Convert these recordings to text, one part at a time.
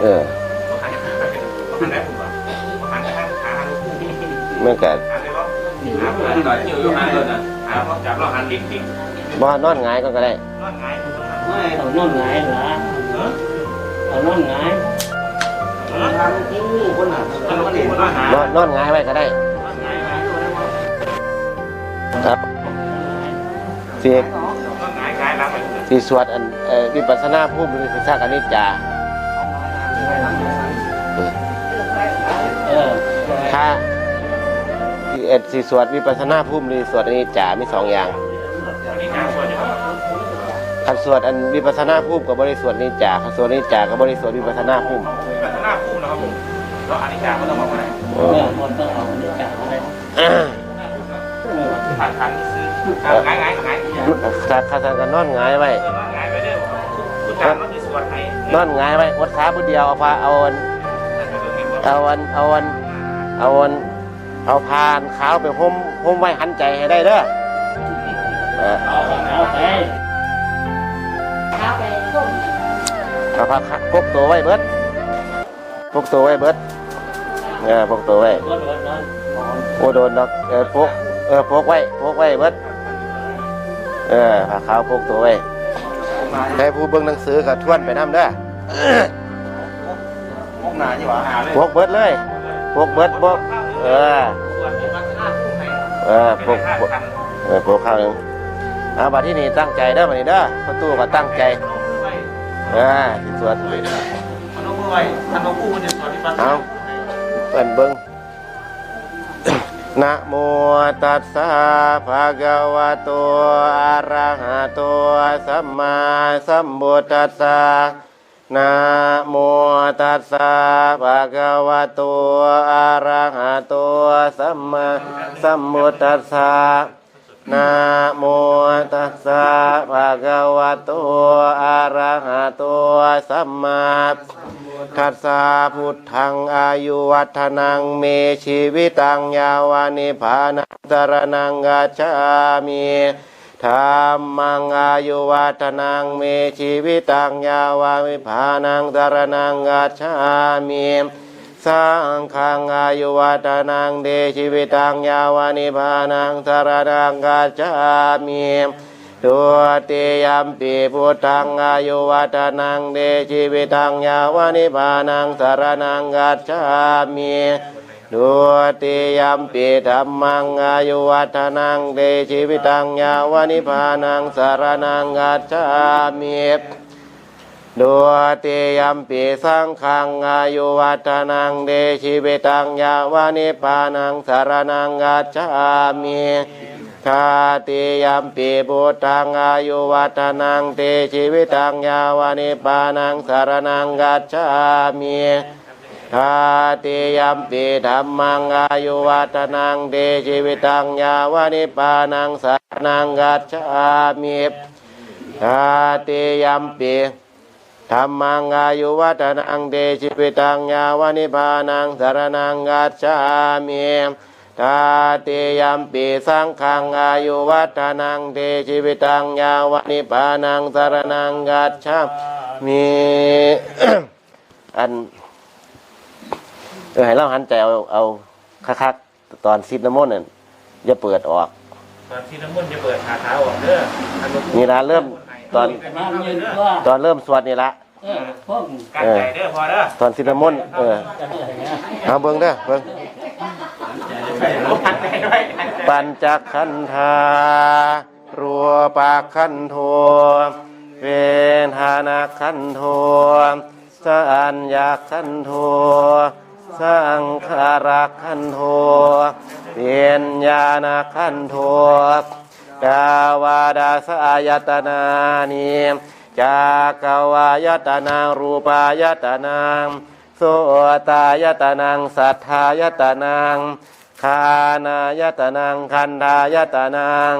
เออหันหันได้ผมว่าหันหันหาหันคู่เมื่อกี้หันได้ปะหาเพื่อนต่อยอยู่อยู่หันเลยนะหาเพราะจับเราหันดิ่งดิ่งบ่นอนหงายก็ก็ได้นอนไงผมต้องหันไม่เอานอนหงายเหรอเออเอานอนหงายเออทางคู่คนหันคนละคู่นอนหานอนนอนหงายไว้ก็ได้นอนไงมาอยู่ได้ปะครับสินอนไงไงล้างไปเลยสิสวดอันเอ่อวิปัสสนาภูมิหรือสิสร้างอนิจจาเออ ถ้าเอ็ดสิสวดวิปัสสนาภูมิหรือสวดอนิจจามีสองอย่างอันนี้การสวดอยู่ครับคันสวดอันวิปัสสนาภูมิกับบริสวดอนิจจาคันสวดอนิจจากับบริสวดวิปัสสนาภูมิพัฒนาคู่นะครับผมแล้วอันนี้การก็ต้องบอกว่าอะไรโอ้เออคนต้องเอาเนื้อจากอะไรผ่านทางซื้อไงไงไงถ้าถ้าถ้าก็นอนหงายไว้เออนอนไงไปเด้อคุณจางต้องมีสวดให้ นอนหงายไว้วัดขาผู้เดียวเอาพาเอาอันเอาอันเอาอันเอาอันเอาพานขาวไปห่มห่มไว้หันใจให้ได้เด้อเอาเอาไปเอาไปต้มเอาพาพกตัวไว้เบิดพกตัวไว้เบิดเออพกตัวไว้โอ้โดนดอกเออพกเออพกไว้พกไว้เบิดเออผ้าขาวพกตัวไว้ให้ผู้เบิ่งหนังสือกับทวนไปน้ำเด้อ พวกหนานี่หว่าหาเลยพกเบิดเลยพวกเบิดพวกเออเออพกพกเออพวกข้าวหนึงเอาบัดที่นี่ตั้งใจเด้อบัดนี้เด้อประตูก็ตั้งใจเออที่สวดมันต้อาเปิ่นเบิ่งนะโมตัสสะภะคะวะโตอะระหะโตสัมมาสัมพุทธัสสะ นะโมตัสสะภะคะวะโตอะระหะโตสัมมาสัมพุทธัสสะนะโมตัสสะภะคะวะโตอะระหะโตสัมมาทัสสะพุทธังอายุวัฒนังเมชีวิตังยาวานิพานังตรนังกัจฉามิ ธรรมังอายุวัฒนังเมชีวิตังยาวานิพานังตรนังกัจฉามิสังฆังอายุวัฒนังเดชีวิตังยาวานิพานังตรนังกัจฉามิตัวเตยมปีพุทธังอายุวัฒนังเดชีวิตังยาวานิพานังตรนังกัจฉามิ ดุติยัมปิธรรมังอายุวัฒนังเดชีวิตังยาวานิพานังสารนังกัจฉามิดุติยัมปิสังฆังอายุวัฒนังเดชีวิตังยาวานิพานังสารนังกัจฉามิทาติยัมปิพุทธังอายุวัฒนังเตชีวิตังยาวานิพานังสารนังกัจฉามิ ทาติยัมปิธรรมังอายุวัฒนังเดชีวิตังยาวานิปานังสานังกัจฉามิทาติยัมปิธรรมังอายุวัฒนังเดชีวิตังยาวานิปานังสารนังกัจฉามิทาติยัมปิสังฆังอายุวัฒนังเดชีวิตังยาวานิปานังสารนังกัจฉามิอัน เออให้เราหันใจเอาเอาคักๆตอนซิดน้ำมนต์นั่นอย่าเปิดออก ตอนที่น้ำมันจะเปิดขาเท้าออกเด้อนี่ละเริ่มตอนมายืนว่าตอนเริ่มสวดนี่ละเออพวกการใจเด้อพอเด้อตอนซิดน้ำมนต์เออจะได้ไงเอาเบิ่งเด้อเบิ่งการใจด้วยปัญจขันธารัวปากขันโทเวนหานาขันโทสัญญาขันโท สังขารักขันโทเวียนญาณขันโทกาวาดาสายตนานิจากาวายตนางรูปายตนางโสตายตนางสัทธายตนางคานายตนางคันธายตนาง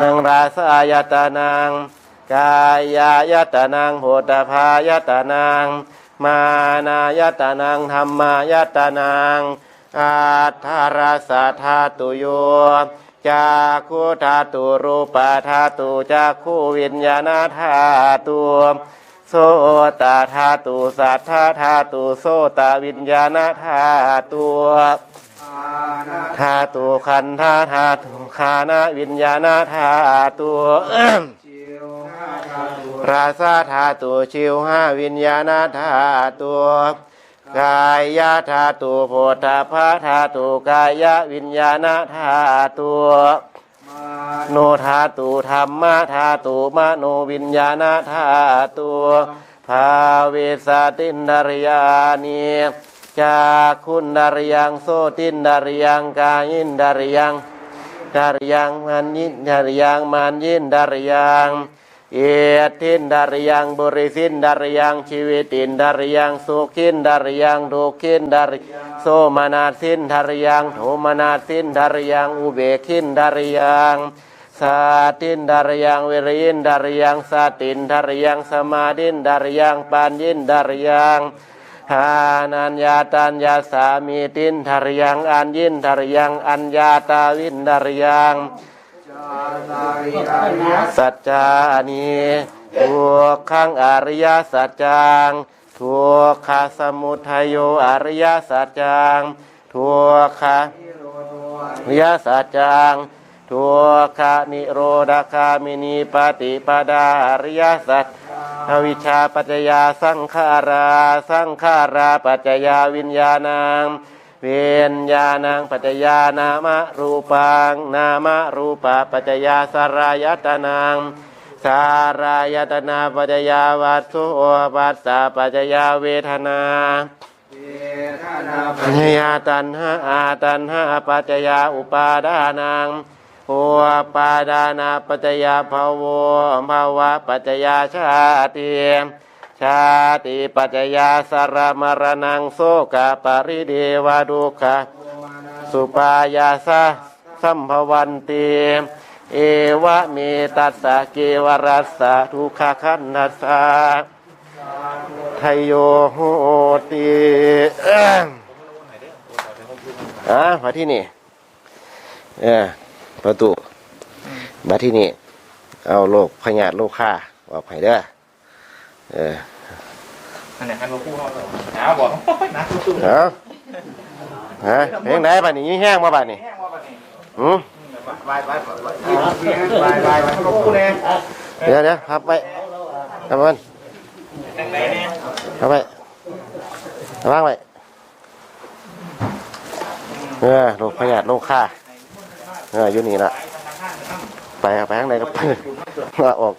นังราสายตนางกายายตนางโหตภายตนาง มานายตนางธรรมายตนางอาทาราสาธาตุโยจากขุธาตุรูปธาตุจากขุวิญญาณธาตุโสตธาตุสัทธาธาตุโสตวิญญาณธาตุธาตุขันธาธาตุขานะวิญญาณธาตุ ราซาธาตุชิวหาวิญญาณธาตุกายาธาตุโพธาภาธาตุกายวิญญาณธาตุโนธาตุธรรมธาตุมโนวิญญาณธาตุภาเวสตินดาริยานีจากคุณดาริยังโสตินดาริยังกายินดาริยังดาริยังมันยินดาริยังมันยินดาริยัง เอตินดารยังบริสินดารยังชีวิตินดารยังสุขินดารยังทุขินดารโสมานาสินดารยังโทมานาสินดารยังอุเบกินดารยังสาตินดารยังวิริยินดารยังสาตินดารยังสมาดินดารยังปานยินดารยังทานัญญาตัญญาสามีตินทารยังอันยินทารยังอัญญาตาวินทารยัง สัจจานีทุกขังอริยสัจจังทุกขาสมุทัยโยอริยสัจจังทุกขาอริยสัจจังทุกขานิโรธคามินีปฏิปดาอริยสัจอวิชชาปัจจยาสังขารา สังขาราปัจจยาวิญญาณัง เวิญญาณังปัจจยานามรูปังนามรูปะปัจจยาสารายตนังสารายตนาปัจจยาวัตถุปัสสะปัจจยาเวทนาปัจจยาตันหาอาตันหาปัจจยาอุปาดานังหัวปาดานาปัจจยาภาวภาวะปัจจยาชาติ ชาติปัจจยาสารมรณังโสกะปริเดวดุขะสุปายาสะสัมภวันติเอวะเมตัสสะเกวรัสสะทุขคันนัสสะไทยโยโหติอะมาที่นี่เออประตูมาที่นี่ เอาโรคพยาธิโรคฆ่าบอกให้เด้อ เอออันไหนอันเราคู่เขาหาบอกนะตุ้มเอาฮะเพลงไหนบ้านี้ยิ่งแห้งมาบ้านี้แห้งว่าปะนี่อืมวายวายวายวายวายเราคู่เลยเดี๋ยวเดี๋ยวพับไว้ทำมันแดงไหนเนี่ยพับไว้วางไว้เออโรคพยาธิโรคฆ่าเอออยู่นี่ละไปเอาไปข้างในก็ไปว่าออก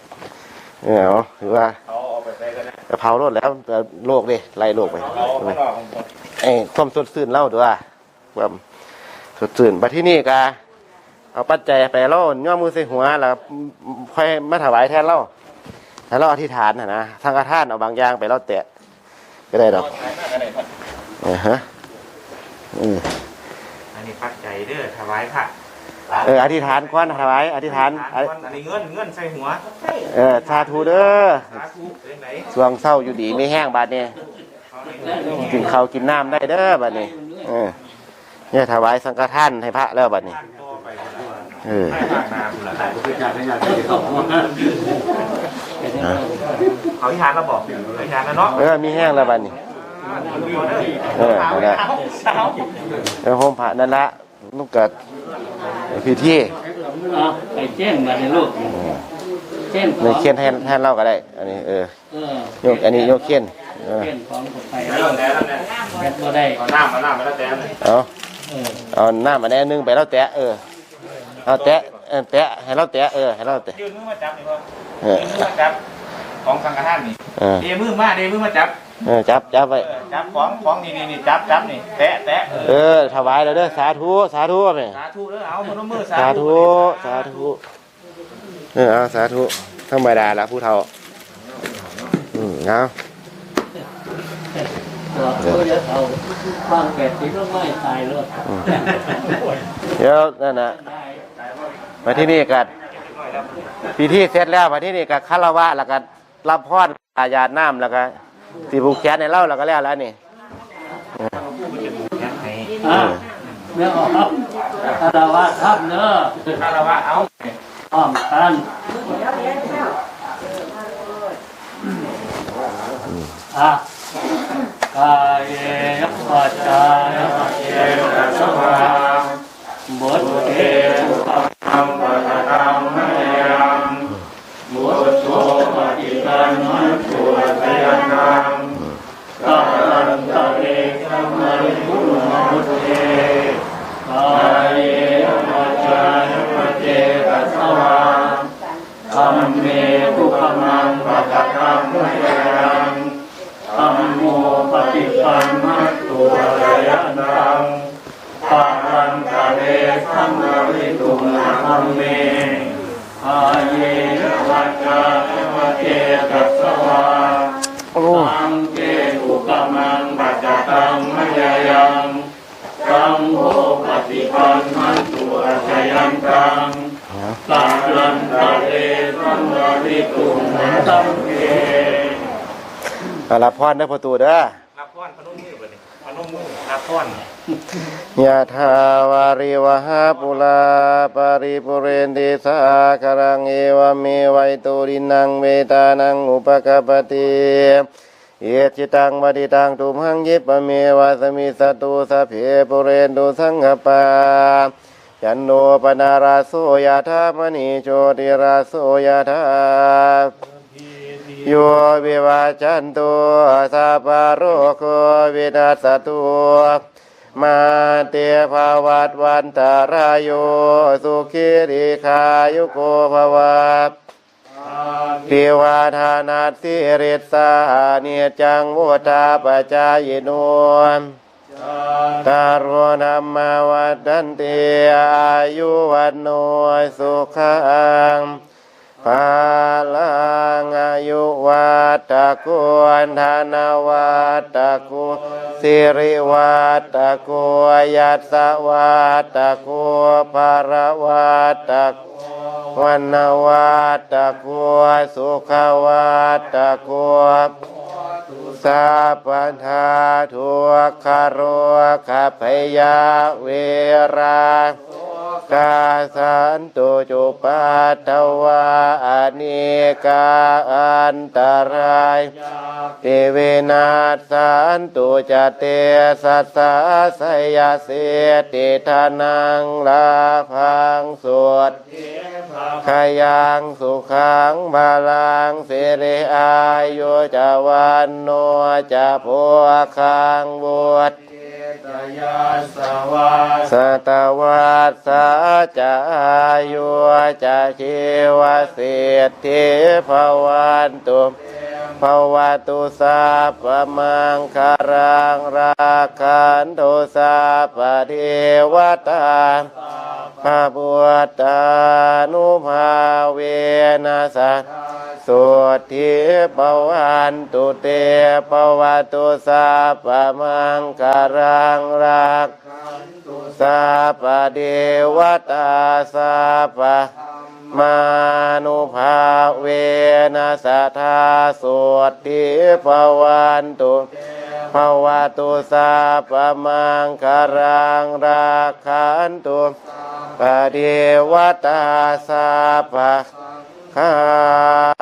เออเอาถือว่าเขาเอาไปใส่ กะจะเผารถแล้วแต่โรคดิไล่โรคไปไอ้ความสดชื่นเล่าด้วยความสดชื่นมาที่นี่กาเอาปัจจัยไปเล่าย่อมือใส่หัวแล้วค่อยมาถวายแทนเล่าถ้าเราอธิษฐานนะนะทางกระท่านเอาบางอย่างไปเล่าแตะก็ได้ดอกเออฮะอออันนี้ปักใจเด้อถวายพระ เอออธิษฐานควันถวายอธิษฐานอันนี้เงินเงินใส่หัวเออสาธุเด้อสาธุเด้ไหนสวงเศร้าอยู่ดีไม่แห้งบาดเนี่ยกินข้าวกินน้ำได้เด้อบาดนี้เออเนี่ยถวายสังฆทานให้พระแล้วบาดนี้ตัวไปเออให้ภาคนาคุณละเขาที่ทานเราบอกเขาที่ทานแล้วเนาะเออมีแห้งแล้วบัดนี้เออนั่นแหละเออโฮมผ่านั่นละลูกเกิด พิธีเอาไปแจ้งมาในลูกแจ้งขในองเขียนแทนแทนเล่าก็ได้ อันนี้เออเออโยกอันนี้โยกเขียนเออแจ้งของผมไปแล้วแต่แล้วเนี่ยแม่ก็ได้เอาน้ำมาน้ำมาแล้วแต่เลยเอาเออเอาหน้ามาแน่นึงไปแล้วแตะเออเอาแตะเออแตะให้เราแตะเออให้เราแตะยืนมือมาจับนี่พ่อเอยือนมือมาจับของสังฆทานนี่เออเดมือมาเดมือมาจับ เออจับจับไว้เออจับของของนี่นี่นี่จับจับนี่แตะแตะเอเอออถวายแล้วเด้อสาธุสาธุแม่สาธุเด้อเอามือมือสาธุสาธุเออเอาสาธุธรรมดาละผู้เฒ่าอืมเอาตัวเขาจะเอาวางแปดสิบแล้วไม่ตายเลยเดี๋ยวนั่นนะมาที่นี่กันพิธีเสร็จแล้วมาที่นี่กับคารวะแล้วก็รับพรอาญาติน้ำแล้วก็ สีบุกแขนในเล่าแล้วก็แล้วแล้วนี่เนื้อออกครับคารวะครับเนื้อคารวะเอาอ้อมกันเอะกายเยวัจจายเยตัสสวาบุตเตสุขังปั วัจจาวะเจตัสสวาโอ้สังเกตุขมังปะกะตังมะยังสัมโมปฏิปันมัตตุระยะนังตาลันตาเลสัมมาริตุงสัมเพอารับพรได้อประตูเด้อรับพรพนมมือไปเลยพนมมือ รับพรยะถาวาริวหาปุลาปาริปุเรนติสาคารังเอวเมวัยตุรินังเวตานังอุปกปปติเยจิตังบดิตังตุมหังยิปเมวะสมิสตุสพเพปุเรนตุสังกปายันโนปนาราโสยธามณีโชติราโสยธา โยวิวาจันตุสัพพโรโควินาสตุมาเตภาวัตวันตารายโยสุขีริขายุโกภวะปิวาทานาสิริสาเนียจังวุตาปจายโนตารโนัมมาวัดันเตอายุวันโนสุขัง ภาลังอายุวัตะกุอันธนวัตะกุสิริวัตะกุยัสสวัตะกุภารวัตะกุวันนวัตะกุสุขวัตะกุสัพพันธาทุกขโรคพยาเวรากาสันตุจุปัตตวาอเนกาอันตรายเทเวนัสสันตุจเตสัสสะสยเสติทานังลาพังสวดขยังสุขังบาลังเสเรอายุจวันโนจะโพคังบวชตยา สวาสัตวัสสะจะอายุจะชีวสิทธิภวันตุภวตุสัพพมังคารังราคันตุสัพพเทวตาพระบุตตานุภาเวนัสสะ สุทิปวันตุเตปวัตุสัพมังคารังรักสัพเดวตาสัพมานุภาเวนัสธาสุทิปวันตุภวตุสัพมังคารังรักขันตุปเดวตาสัพพข้า